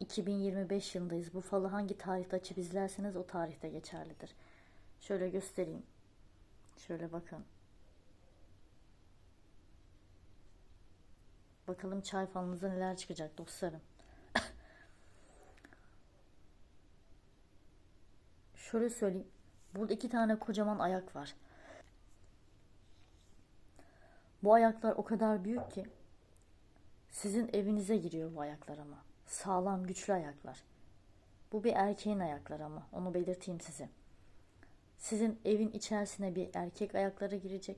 2025 yılındayız. Bu falı hangi tarihte açıp izlerseniz o tarihte geçerlidir. Şöyle göstereyim. Şöyle bakın. Bakalım çay falınızda neler çıkacak dostlarım. Şöyle söyleyeyim. Burada iki tane kocaman ayak var. Bu ayaklar o kadar büyük ki sizin evinize giriyor bu ayaklar ama. Sağlam, güçlü ayaklar. Bu bir erkeğin ayakları ama. Onu belirteyim size. Sizin evin içerisine bir erkek ayakları girecek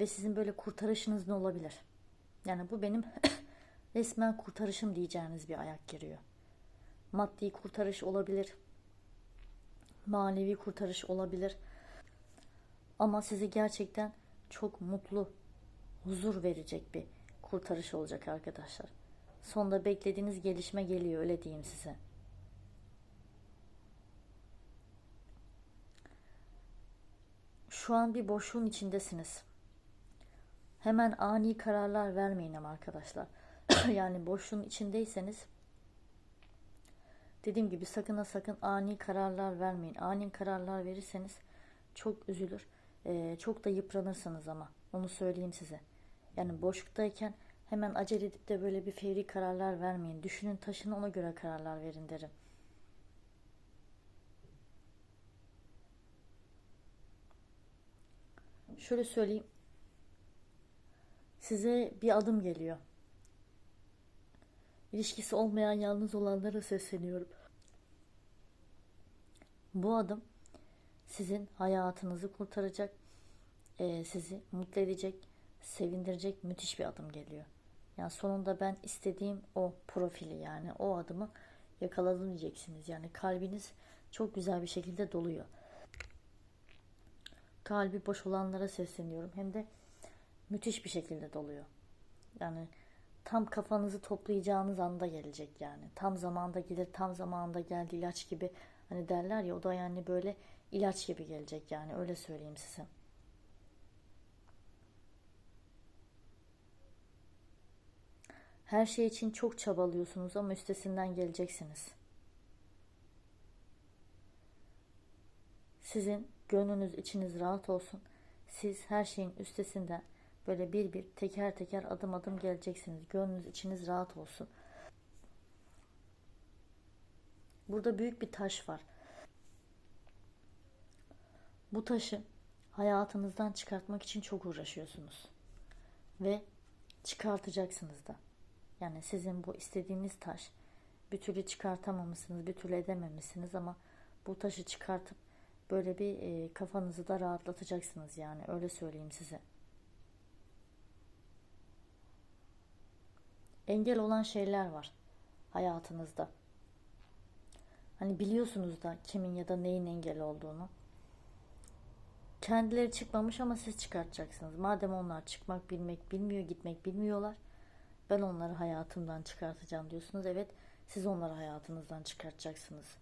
ve sizin böyle kurtarışınız ne olabilir? Yani bu benim resmen kurtarışım diyeceğiniz bir ayak giriyor. Maddi kurtarış olabilir. Manevi kurtarış olabilir. Ama sizi gerçekten çok mutlu, huzur verecek bir kurtarış olacak arkadaşlar. Sonda beklediğiniz gelişme geliyor öyle diyeyim size. Şu an bir boşluğun içindesiniz. Hemen ani kararlar vermeyin ama arkadaşlar. yani boşluğun içindeyseniz dediğim gibi sakın ha sakın ani kararlar vermeyin. Ani kararlar verirseniz çok üzülür. Ee, çok da yıpranırsınız ama. Onu söyleyeyim size. Yani boşluktayken hemen acele edip de böyle bir fevri kararlar vermeyin. Düşünün taşını ona göre kararlar verin derim. Şöyle söyleyeyim. Size bir adım geliyor. İlişkisi olmayan yalnız olanlara sesleniyorum. Bu adım sizin hayatınızı kurtaracak, e, sizi mutlu edecek, sevindirecek müthiş bir adım geliyor. Yani sonunda ben istediğim o profili yani o adımı yakaladım diyeceksiniz. Yani kalbiniz çok güzel bir şekilde doluyor. Kalbi boş olanlara sesleniyorum. Hem de müthiş bir şekilde doluyor. Yani tam kafanızı toplayacağınız anda gelecek yani. Tam zamanda gelir, tam zamanında geldi ilaç gibi. Hani derler ya o da yani böyle ilaç gibi gelecek yani öyle söyleyeyim size. Her şey için çok çabalıyorsunuz ama üstesinden geleceksiniz. Sizin gönlünüz, içiniz rahat olsun. Siz her şeyin üstesinden böyle bir bir teker teker adım adım geleceksiniz. Gönlünüz, içiniz rahat olsun. Burada büyük bir taş var. Bu taşı hayatınızdan çıkartmak için çok uğraşıyorsunuz. Ve çıkartacaksınız da. Yani sizin bu istediğiniz taş bir türlü çıkartamamışsınız, bir türlü edememişsiniz ama bu taşı çıkartıp böyle bir e, kafanızı da rahatlatacaksınız yani öyle söyleyeyim size. Engel olan şeyler var hayatınızda. Hani biliyorsunuz da kimin ya da neyin engel olduğunu. Kendileri çıkmamış ama siz çıkartacaksınız. Madem onlar çıkmak bilmek bilmiyor, gitmek bilmiyorlar. Ben onları hayatımdan çıkartacağım diyorsunuz. Evet, siz onları hayatınızdan çıkartacaksınız.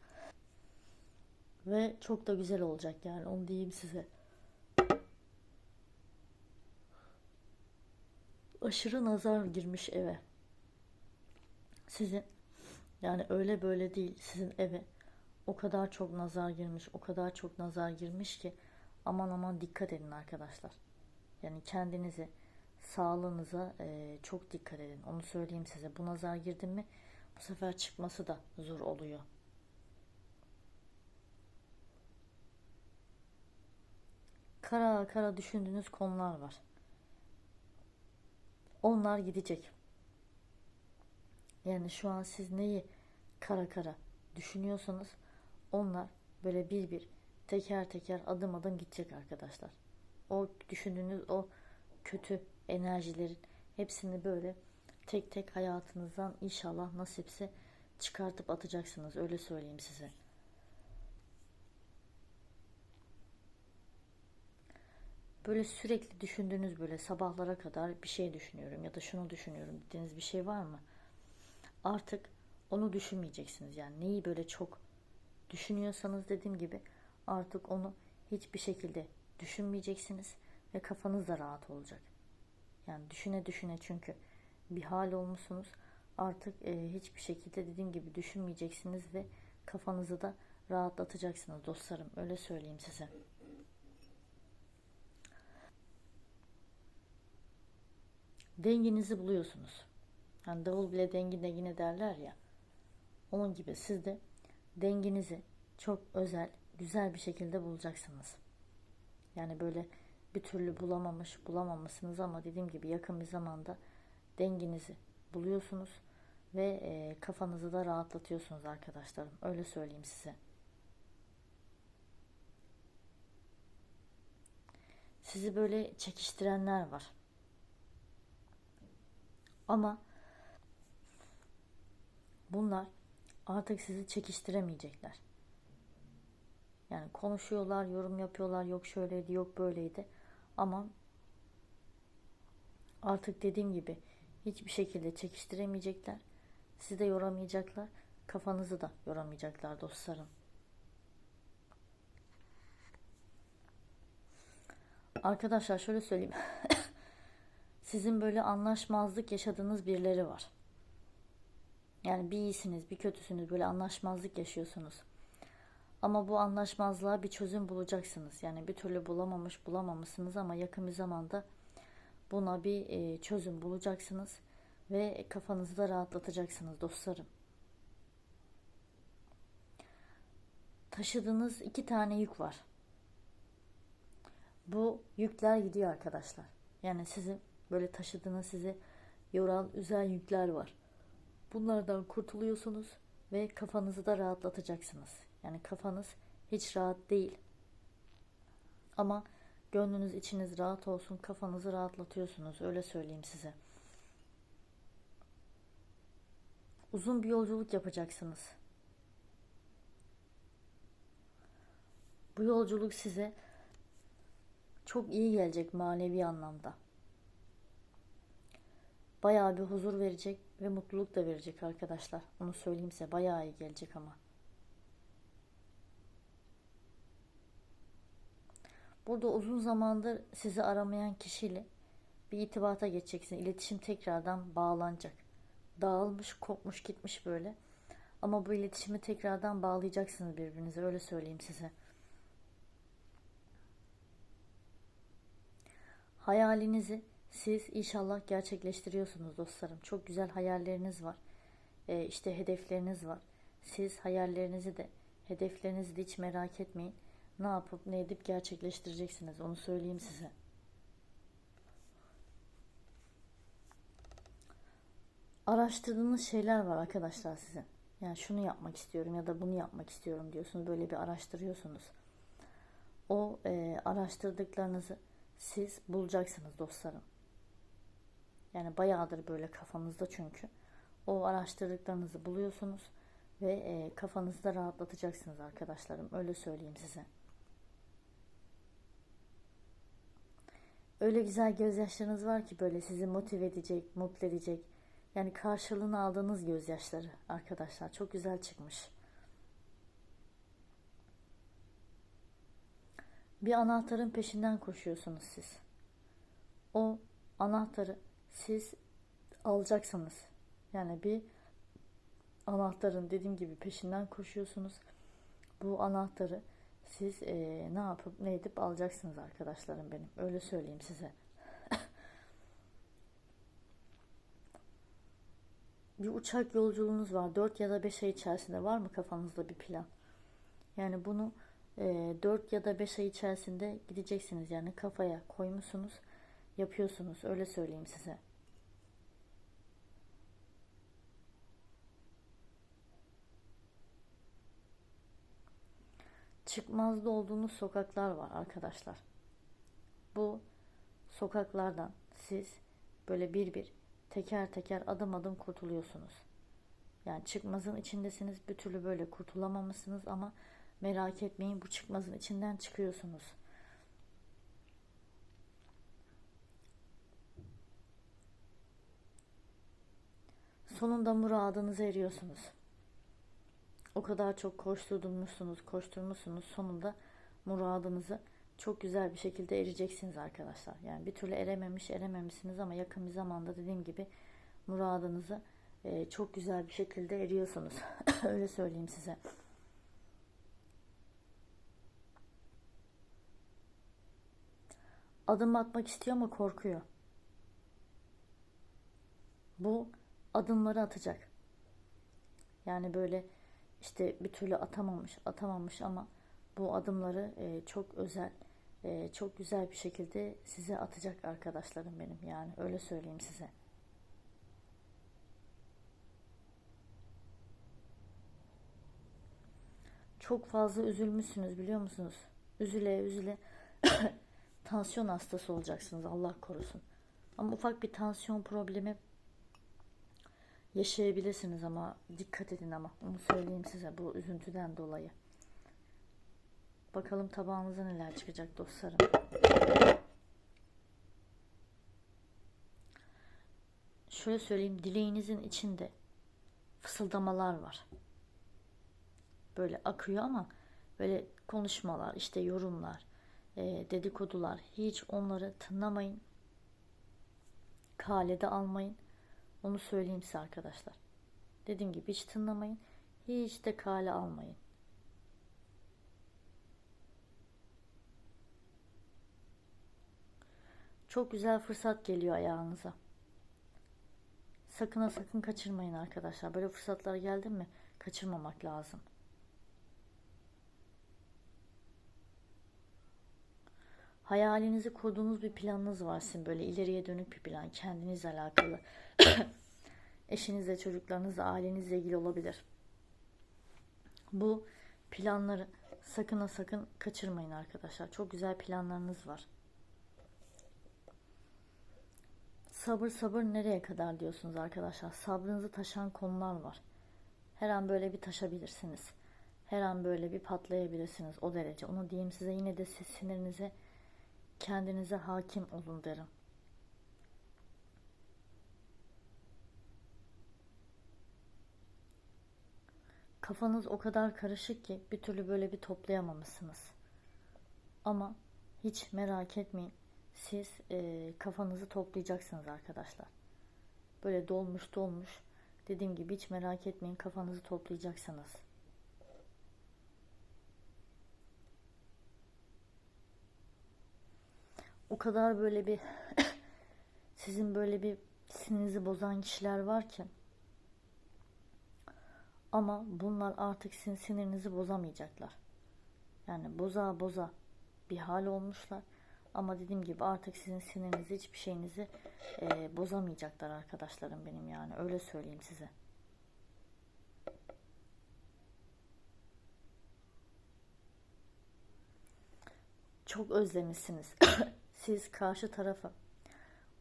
Ve çok da güzel olacak yani onu diyeyim size. Aşırı nazar girmiş eve. Sizin yani öyle böyle değil sizin eve o kadar çok nazar girmiş, o kadar çok nazar girmiş ki aman aman dikkat edin arkadaşlar. Yani kendinizi, sağlığınıza e, çok dikkat edin. Onu söyleyeyim size. Bu nazar girdi mi bu sefer çıkması da zor oluyor. Kara kara düşündüğünüz konular var. Onlar gidecek. Yani şu an siz neyi kara kara düşünüyorsanız onlar böyle bir bir teker teker adım adım gidecek arkadaşlar. O düşündüğünüz o kötü enerjilerin hepsini böyle tek tek hayatınızdan inşallah nasipse çıkartıp atacaksınız öyle söyleyeyim size. Böyle sürekli düşündüğünüz böyle sabahlara kadar bir şey düşünüyorum ya da şunu düşünüyorum dediğiniz bir şey var mı? Artık onu düşünmeyeceksiniz. Yani neyi böyle çok düşünüyorsanız dediğim gibi artık onu hiçbir şekilde düşünmeyeceksiniz ve kafanız da rahat olacak. Yani düşüne düşüne çünkü bir hal olmuşsunuz. Artık e, hiçbir şekilde dediğim gibi düşünmeyeceksiniz ve kafanızı da rahatlatacaksınız dostlarım. Öyle söyleyeyim size. Denginizi buluyorsunuz. Hani davul bile dengi dengine derler ya. Onun gibi siz de denginizi çok özel, güzel bir şekilde bulacaksınız. Yani böyle bir türlü bulamamış, bulamamışsınız ama dediğim gibi yakın bir zamanda denginizi buluyorsunuz ve e, kafanızı da rahatlatıyorsunuz arkadaşlarım. Öyle söyleyeyim size. Sizi böyle çekiştirenler var. Ama bunlar artık sizi çekiştiremeyecekler. Yani konuşuyorlar, yorum yapıyorlar, yok şöyleydi, yok böyleydi. Ama artık dediğim gibi hiçbir şekilde çekiştiremeyecekler. Sizi de yoramayacaklar. Kafanızı da yoramayacaklar dostlarım. Arkadaşlar şöyle söyleyeyim. Sizin böyle anlaşmazlık yaşadığınız birileri var. Yani bir iyisiniz, bir kötüsünüz, böyle anlaşmazlık yaşıyorsunuz. Ama bu anlaşmazlığa bir çözüm bulacaksınız. Yani bir türlü bulamamış, bulamamışsınız ama yakın bir zamanda buna bir e, çözüm bulacaksınız ve kafanızı da rahatlatacaksınız dostlarım. Taşıdığınız iki tane yük var. Bu yükler gidiyor arkadaşlar. Yani sizi böyle taşıdığınız sizi yoran, üzen yükler var. Bunlardan kurtuluyorsunuz ve kafanızı da rahatlatacaksınız. Yani kafanız hiç rahat değil. Ama gönlünüz içiniz rahat olsun, kafanızı rahatlatıyorsunuz. Öyle söyleyeyim size. Uzun bir yolculuk yapacaksınız. Bu yolculuk size çok iyi gelecek manevi anlamda. Bayağı bir huzur verecek ve mutluluk da verecek arkadaşlar. Onu söyleyeyim size bayağı iyi gelecek ama. Burada uzun zamandır sizi aramayan kişiyle bir itibata geçeceksin. İletişim tekrardan bağlanacak. Dağılmış, kopmuş, gitmiş böyle. Ama bu iletişimi tekrardan bağlayacaksınız birbirinize. Öyle söyleyeyim size. Hayalinizi siz inşallah gerçekleştiriyorsunuz dostlarım. Çok güzel hayalleriniz var. Ee, işte hedefleriniz var. Siz hayallerinizi de hedeflerinizi de hiç merak etmeyin. Ne yapıp ne edip gerçekleştireceksiniz. Onu söyleyeyim size. Araştırdığınız şeyler var arkadaşlar sizin. Yani şunu yapmak istiyorum ya da bunu yapmak istiyorum diyorsunuz. Böyle bir araştırıyorsunuz. O e, araştırdıklarınızı siz bulacaksınız dostlarım. Yani bayağıdır böyle kafanızda çünkü. O araştırdıklarınızı buluyorsunuz ve e, kafanızı da rahatlatacaksınız arkadaşlarım. Öyle söyleyeyim size. Öyle güzel gözyaşlarınız var ki böyle sizi motive edecek, mutlu edecek. Yani karşılığını aldığınız gözyaşları arkadaşlar. Çok güzel çıkmış. Bir anahtarın peşinden koşuyorsunuz siz. O anahtarı siz alacaksınız. Yani bir anahtarın dediğim gibi peşinden koşuyorsunuz. Bu anahtarı siz e, ne yapıp ne edip alacaksınız arkadaşlarım benim. Öyle söyleyeyim size. bir uçak yolculuğunuz var. 4 ya da 5 ay içerisinde var mı kafanızda bir plan? Yani bunu e, 4 ya da 5 ay içerisinde gideceksiniz. Yani kafaya koymuşsunuz, yapıyorsunuz. Öyle söyleyeyim size. Çıkmazda olduğunuz sokaklar var arkadaşlar. Bu sokaklardan siz böyle bir bir teker teker adım adım kurtuluyorsunuz. Yani çıkmazın içindesiniz. Bir türlü böyle kurtulamamışsınız ama merak etmeyin bu çıkmazın içinden çıkıyorsunuz. Sonunda muradınıza eriyorsunuz. O kadar çok koşturdurmuşsunuz, koşturmuşsunuz. Sonunda muradınızı çok güzel bir şekilde ereceksiniz arkadaşlar. Yani bir türlü erememiş, erememişsiniz ama yakın bir zamanda dediğim gibi muradınızı e, çok güzel bir şekilde eriyorsunuz. Öyle söyleyeyim size. Adım atmak istiyor ama korkuyor. Bu adımları atacak. Yani böyle işte bir türlü atamamış, atamamış ama bu adımları e, çok özel, e, çok güzel bir şekilde size atacak arkadaşlarım benim. Yani öyle söyleyeyim size. Çok fazla üzülmüşsünüz biliyor musunuz? Üzüle üzüle tansiyon hastası olacaksınız Allah korusun. Ama ufak bir tansiyon problemi yaşayabilirsiniz ama dikkat edin ama onu söyleyeyim size bu üzüntüden dolayı. Bakalım tabağınıza neler çıkacak dostlarım. Şöyle söyleyeyim dileğinizin içinde fısıldamalar var. Böyle akıyor ama böyle konuşmalar, işte yorumlar, e, dedikodular hiç onları tınlamayın. Kalede almayın. Onu söyleyeyim size arkadaşlar. Dediğim gibi hiç tınlamayın. Hiç de kale almayın. Çok güzel fırsat geliyor ayağınıza. Sakın ha sakın kaçırmayın arkadaşlar. Böyle fırsatlar geldi mi kaçırmamak lazım. Hayalinizi kurduğunuz bir planınız var sizin böyle ileriye dönük bir plan kendinizle alakalı. Eşinizle, çocuklarınızla, ailenizle ilgili olabilir. Bu planları sakın ha sakın kaçırmayın arkadaşlar. Çok güzel planlarınız var. Sabır sabır nereye kadar diyorsunuz arkadaşlar. Sabrınızı taşan konular var. Her an böyle bir taşabilirsiniz. Her an böyle bir patlayabilirsiniz o derece. Onu diyeyim size yine de sinirinize kendinize hakim olun derim. Kafanız o kadar karışık ki bir türlü böyle bir toplayamamışsınız. Ama hiç merak etmeyin. Siz e, kafanızı toplayacaksınız arkadaşlar. Böyle dolmuş dolmuş. Dediğim gibi hiç merak etmeyin kafanızı toplayacaksınız. O kadar böyle bir sizin böyle bir sinirinizi bozan kişiler var ki ama bunlar artık sizin sinirinizi bozamayacaklar. Yani boza boza bir hal olmuşlar. Ama dediğim gibi artık sizin sinirinizi hiçbir şeyinizi e, bozamayacaklar arkadaşlarım benim yani öyle söyleyeyim size. Çok özlemişsiniz. Siz karşı tarafı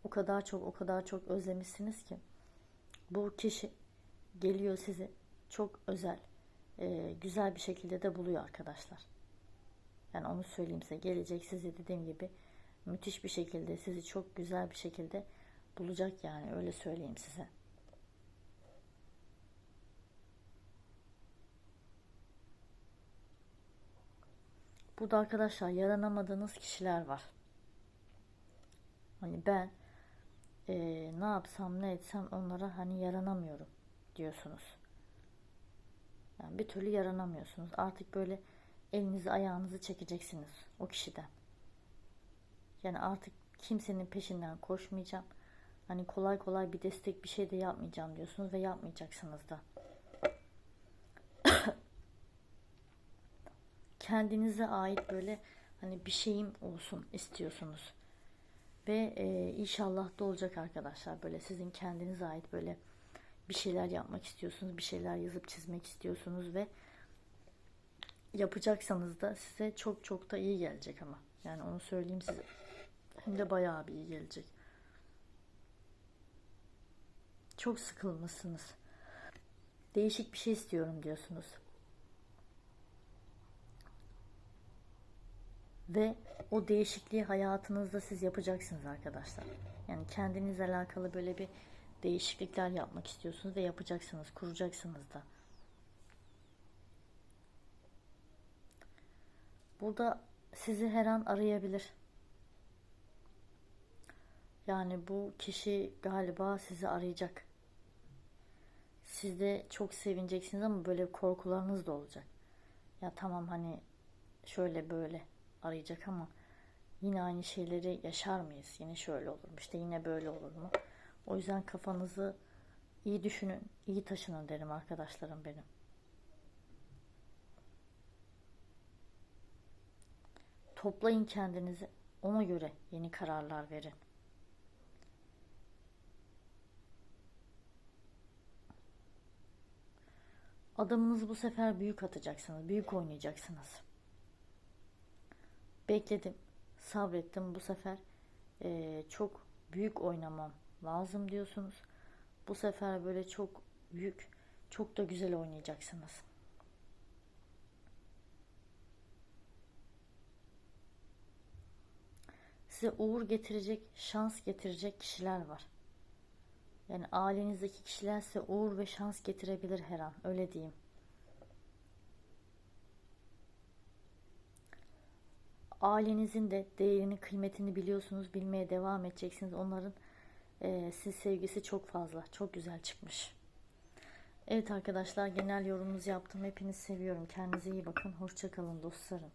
o kadar çok o kadar çok özlemişsiniz ki bu kişi geliyor sizi çok özel, e, güzel bir şekilde de buluyor arkadaşlar. Yani onu söyleyeyim size. Gelecek sizi dediğim gibi müthiş bir şekilde sizi çok güzel bir şekilde bulacak yani öyle söyleyeyim size. Burada arkadaşlar yaranamadığınız kişiler var. Hani ben e, ne yapsam ne etsem onlara hani yaranamıyorum diyorsunuz. Yani bir türlü yaranamıyorsunuz. Artık böyle elinizi ayağınızı çekeceksiniz o kişiden. Yani artık kimsenin peşinden koşmayacağım. Hani kolay kolay bir destek bir şey de yapmayacağım diyorsunuz ve yapmayacaksınız da. Kendinize ait böyle hani bir şeyim olsun istiyorsunuz. Ve e, inşallah da olacak arkadaşlar böyle sizin kendinize ait böyle bir şeyler yapmak istiyorsunuz, bir şeyler yazıp çizmek istiyorsunuz ve yapacaksanız da size çok çok da iyi gelecek ama. Yani onu söyleyeyim size. Hem de bayağı bir iyi gelecek. Çok sıkılmışsınız. değişik bir şey istiyorum diyorsunuz. Ve o değişikliği hayatınızda siz yapacaksınız arkadaşlar. Yani kendinizle alakalı böyle bir değişiklikler yapmak istiyorsunuz ve yapacaksınız, kuracaksınız da. Burada sizi her an arayabilir. Yani bu kişi galiba sizi arayacak. Siz de çok sevineceksiniz ama böyle korkularınız da olacak. Ya tamam hani şöyle böyle arayacak ama yine aynı şeyleri yaşar mıyız? Yine şöyle olur mu? İşte yine böyle olur mu? O yüzden kafanızı iyi düşünün, iyi taşının derim arkadaşlarım benim. Toplayın kendinizi. Ona göre yeni kararlar verin. Adımınızı bu sefer büyük atacaksınız. Büyük oynayacaksınız. Bekledim. Sabrettim. Bu sefer eee, çok büyük oynamam lazım diyorsunuz. Bu sefer böyle çok büyük, çok da güzel oynayacaksınız. Size uğur getirecek, şans getirecek kişiler var. Yani ailenizdeki kişiler size uğur ve şans getirebilir her an. Öyle diyeyim. Ailenizin de değerini, kıymetini biliyorsunuz. Bilmeye devam edeceksiniz. Onların e, siz sevgisi çok fazla. Çok güzel çıkmış. Evet arkadaşlar genel yorumunuzu yaptım. Hepinizi seviyorum. Kendinize iyi bakın. Hoşçakalın dostlarım.